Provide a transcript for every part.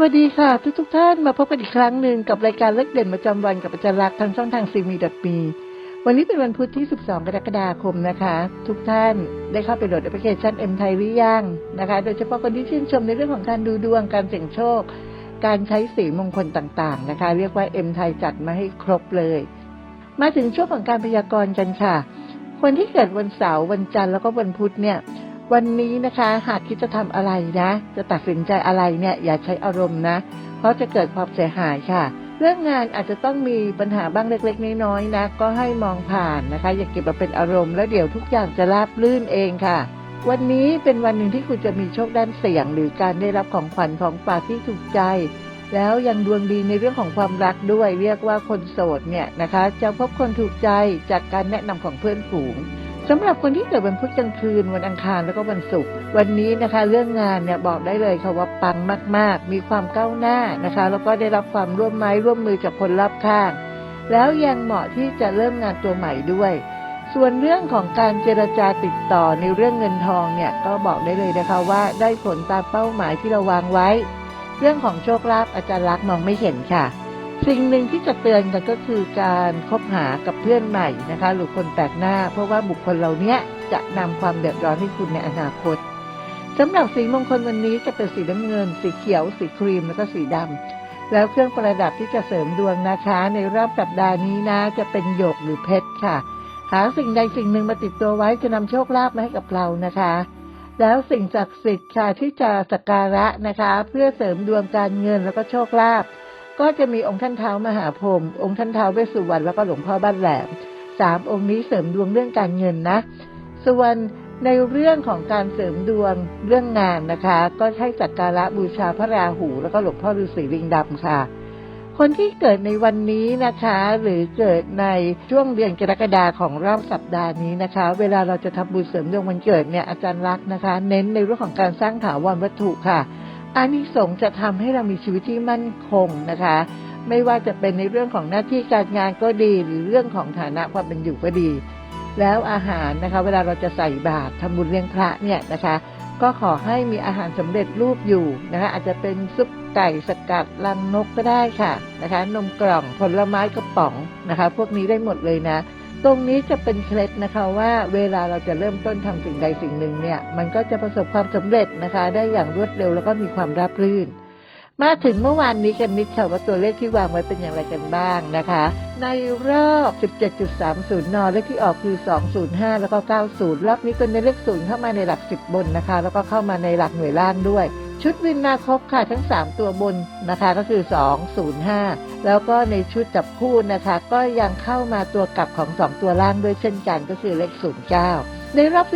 วัสดีค่ะ ทุกทุกท่านมาพบกันอีกครั้งหนึ่งกับรายการเล็กเด่นประจำวันกับอาจารย์ลักทางช่องทางซีมีดมีวันนี้เป็นวันพุธที่ 12 กรกฎาคมนะคะ ทุกท่านได้เข้าไปโหลดแอปพลิเคชัน M ไทยหรือยังนะคะ โดยเฉพาะคนที่ชื่นชมในเรื่องของการดูดวงการเสี่ยงโชค การใช้สีมงคลต่างๆนะคะ เรียกว่า M ไทยจัดมาให้ครบเลย มาถึงช่วงของการพยากรณ์กันค่ะ คนที่เกิดวันเสาร์วันจันทร์แล้วก็วันพุธเนี่ย วันนี้นะคะหากคิดจะทำอะไรนะ จะตัดสินใจอะไรเนี่ยอย่าใช้อารมณ์นะ เพราะจะเกิดความเสียหายค่ะ เรื่องงานอาจจะต้องมีปัญหาบ้างเล็กๆน้อยๆนะ ก็ให้มองผ่านนะคะ อย่าเก็บมาเป็นอารมณ์แล้วเดี๋ยวทุกอย่างจะราบลื่นเองค่ะ วันนี้เป็นวันหนึ่งที่คุณจะมีโชคด้านเสียง หรือการได้รับของขวัญของฝากที่ถูกใจ แล้วยังดวงดีในเรื่องของความรักด้วย เรียกว่าคนโสดเนี่ยนะคะ จะพบคนถูกใจจากการแนะนำของเพื่อนฝูง สำหรับคนที่เกิดวันพุธกลางคืนวันอังคารแล้วก็วันศุกร์วันนี้นะคะ เรื่องงานเนี่ยบอกได้เลยค่ะว่าปังมาก ๆ มีความก้าวหน้านะคะ แล้วก็ได้รับความร่วมไม้ร่วมมือจากคนรอบข้าง แล้วยังเหมาะที่จะเริ่มงานตัวใหม่ด้วย ส่วนเรื่องของการเจรจาติดต่อในเรื่องเงินทองเนี่ยก็บอกได้เลยนะคะว่าได้ผลตามเป้าหมายที่เราวางไว้ เรื่องของโชคลาภอาจารย์ลักษมองไม่เห็นค่ะ สิ่งหนึ่งที่จะเตือนกันก็คือการคบหากับเพื่อนใหม่นะคะ หรือคนแปลกหน้า เพราะว่าบุคคลเหล่านี้จะนำความเดือดร้อนให้คุณในอนาคตสำหรับสีมงคลวันนี้จะเป็นสีน้ำเงิน สีเขียว สีครีมแล้วก็สีดำแล้วเครื่องประดับที่จะเสริมดวงนะคะ ในรอบสัปดาห์นี้นะจะเป็นหยกหรือเพชรค่ะ หาสิ่งใดสิ่งหนึ่งมาติดตัวไว้จะนำโชคลาภมาให้กับเรานะคะ แล้วสิ่งศักดิ์สิทธิ์ค่ะที่จะสักการะนะคะ เพื่อเสริมดวงการเงินแล้วก็โชคลาภ ก็จะมีองค์ท่านเท้ามหาพรหมองค์ท่านเท้าเวสสุวรรณแล้วก็หลวงพ่อบ้านแหลมสามองค์นี้เสริมดวงเรื่องการเงินนะ ส่วนในเรื่องของการเสริมดวงเรื่องงานนะคะ ก็ให้สักการะบูชาพระราหู แล้วก็หลวงพ่อฤาษีลิงดำค่ะ คนที่เกิดในวันนี้นะคะ หรือเกิดในช่วงเดือนกรกฎาของรอบสัปดาห์นี้นะคะ เวลาเราจะทำบุญเสริมดวงวันเกิดเนี่ยอาจารย์รักษณ์นะคะ เน้นในเรื่องของการสร้างถาวรวัตถุค่ะ อานิสงส์จะทำให้เรามีชีวิตที่มั่นคงนะคะ ไม่ว่าจะเป็นในเรื่องของหน้าที่การงานก็ดีหรือเรื่องของฐานะความเป็นอยู่ก็ดี แล้วอาหารนะคะ เวลาเราจะใส่บาตรทำบุญเลี้ยงพระเนี่ยนะคะ ก็ขอให้มีอาหารสำเร็จรูปอยู่นะคะ อาจจะเป็นซุปไก่สกัดลังนกก็ได้ค่ะนะคะ นมกล่องผลไม้กระป๋องนะคะ พวกนี้ได้หมดเลยนะ ตรงนี้จะเป็นเคล็ดนะคะว่าเวลาเราจะเริ่มต้นทำสิ่งใดสิ่งหนึ่งเนี่ย มันก็จะประสบความสำเร็จนะคะ ได้อย่างรวดเร็วแล้วก็มีความราบรื่น มาถึงเมื่อวานนี้กันนิดค่ะว่าตัวเลขที่วางไว้เป็นอย่างไรกันบ้างนะคะ ในรอบ 17.30 น เลขที่ออกคือ 205 แล้วก็ 90 รอบนี้เป็นในเลขศูนย์เข้ามาในหลัก 10 บนนะคะ แล้วก็เข้ามาในหลักหน่วยล่างด้วย ชุดวินมาครบค่ะทั้ง 3 ตัวบนนะคะก็คือ 205 แล้วก็ในชุดจับคู่นะคะ ก็ยังเข้ามาตัวกลับของ 2 ตัวล่างด้วยเช่นกันก็คือเลข 09 ในรอบ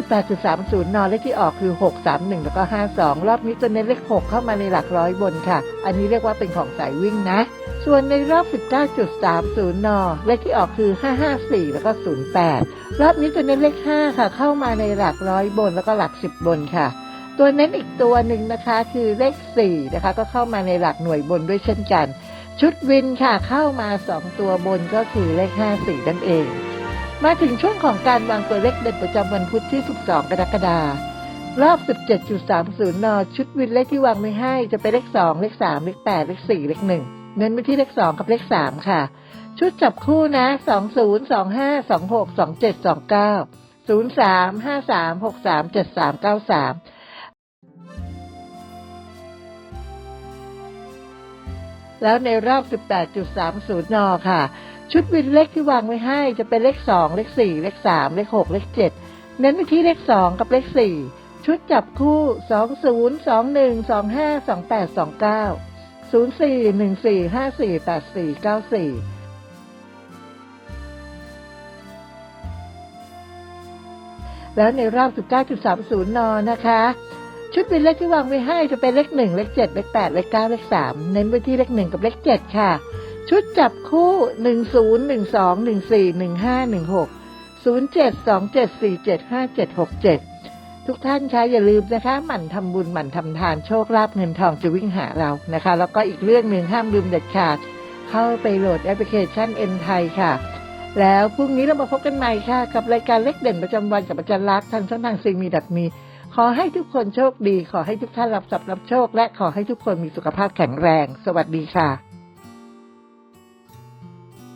18.30 นอนเลขที่ออกคือ 631 แล้วก็ 52 รอบนี้จะเน้นเลข 6 เข้ามาในหลักร้อยบนค่ะ อันนี้เรียกว่าเป็นของสายวิ่งนะ ส่วนในรอบ 19.30 นอเลขที่ออกคือ 554 แล้วก็ 08 รอบนี้จะเน้นเลข 5 ค่ะ เข้ามาในหลักร้อยบนแล้วก็หลัก 10 บนค่ะ ตัวเน้นอีกตัวหนึ่งนะคะ คือเลข4นะคะ ก็เข้ามาในหลักหน่วยบนด้วยเช่นกัน ชุดวินค่ะเข้ามา 2 ตัวบนก็คือเลข 54 นั่นเอง มาถึงช่วงของการวางตัวเลขเด่นประจำวันพุธที่ 12 กรกฎาคมรอบ 17.30 น ชุดวินเลขที่วางไว้ให้จะเป็นเลข 2 เลข 3 เลข 8 เลข 4 เลข 1 เน้นไปที่เลข 2 กับเลข 3 ค่ะ ชุดจับคู่นะ 20 25 26 27 29 03 53 63 73 93 แล้วในรอบ 18.30 น ค่ะ ชุดวินเลขที่วางไว้ให้จะเป็นเลข 2 เลข 4 เลข 3 เลข 6 เลข 7 เน้นไปที่เลข 2 กับเลข 4 ชุดจับคู่ 20 21 25 28 29 04 14 54 84 94แล้วในรอบ 19.30 น นะคะ ชุดวินเลขที่วางไว้ให้จะเป็นเลข1เลข7เลข8เลข9เลข3เน้นไปที่เลข1กับเลข7ค่ะ ชุดจับคู่10 12 14 15 16 07 27 47 57 67ทุกท่านคะอย่าลืมนะคะ หมั่นทำบุญหมั่นทำทานโชคลาภเงินทองจะวิ่งหาเรานะคะ แล้วก็อีกเรื่องหนึ่งห้ามลืมเด็ดขาด เข้าไปโหลดแอปพลิเคชัน N ไทยค่ะ แล้วพรุ่งนี้เรามาพบกันใหม่ค่ะ กับรายการเล็กเด่นประจำวันกับอาจารย์ลักษณ์ทางช่องทางซีมีดักมี ขอให้ทุกคนโชคดี ขอให้ทุกท่านรับทรัพย์รับโชค และขอให้ทุกคนมีสุขภาพแข็งแรง สวัสดีค่ะ